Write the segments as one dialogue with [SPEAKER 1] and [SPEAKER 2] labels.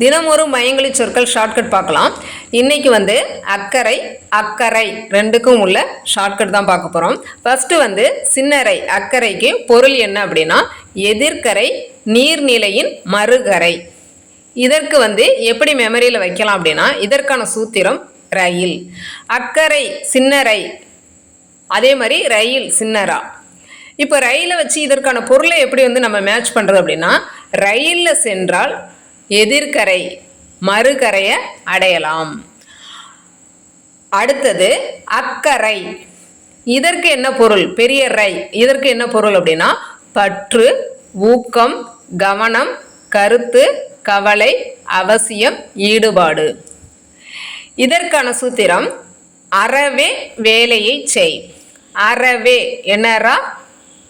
[SPEAKER 1] தினமொரு மயங்களி சொற்கள் ஷார்ட்கட் பார்க்கலாம். இன்றைக்கி வந்து அக்கறை அக்கறை ரெண்டுக்கும் உள்ள ஷார்ட்கட் தான் பார்க்க போகிறோம் ஃபஸ்ட்டு வந்து சின்னரை அக்கறைக்கு பொருள் என்ன அப்படின்னா எதிர்கரை நீர்நிலையின் மறுகரை. இதற்கு வந்து எப்படி மெமரியில் வைக்கலாம் அப்படின்னா இதற்கான சூத்திரம் ரயில். அக்கறை சின்னரை அதே மாதிரி ரயில் சின்னரா இப்போ ரயிலை வச்சு இதற்கான பொருளை எப்படி வந்து நம்ம மேட்ச் பண்ணுறது அப்படின்னா ரயிலில் சென்றால் எதிர்கரை மறுகரையை அடையலாம். அடுத்தது அக்கறை இதற்கு என்ன பொருள்? பெரிய ரை. இதற்கு என்ன பொருள் அப்படின்னா பற்று ஊக்கம் கவனம் கருத்து கவலை அவசியம் ஈடுபாடு. இதற்கான சூத்திரம் அறவே வேலையை செய். அறவே என்னரா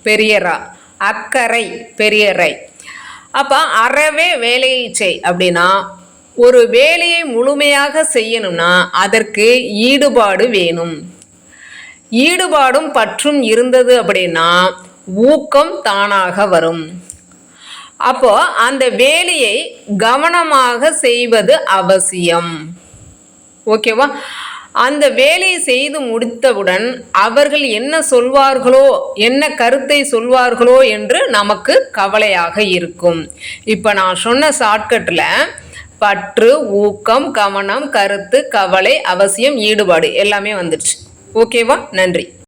[SPEAKER 1] பெரியரா அக்கறை பெரியரை அப்போ அறவே வேலையை செய் அப்படின்னா ஒரு வேலையை முழுமையாக செய்யணும்னா அதற்கு ஈடுபாடு வேணும். ஈடுபாடும் பற்றும் இருந்தது அப்படின்னா ஊக்கம் தானாக வரும். அப்போ அந்த வேலையை கவனமாக செய்வது அவசியம். ஓகேவா? அந்த வேலையை செய்து முடித்தவுடன் அவர்கள் என்ன சொல்வார்களோ என்ன கருத்தை சொல்வார்களோ என்று நமக்கு கவலையாக இருக்கும். இப்போ நான் சொன்ன ஷார்ட்கட்டில் பற்று ஊக்கம் கவனம் கருத்து கவலை அவசியம் ஈடுபாடு எல்லாமே வந்துடுச்சு. ஓகேவா? நன்றி.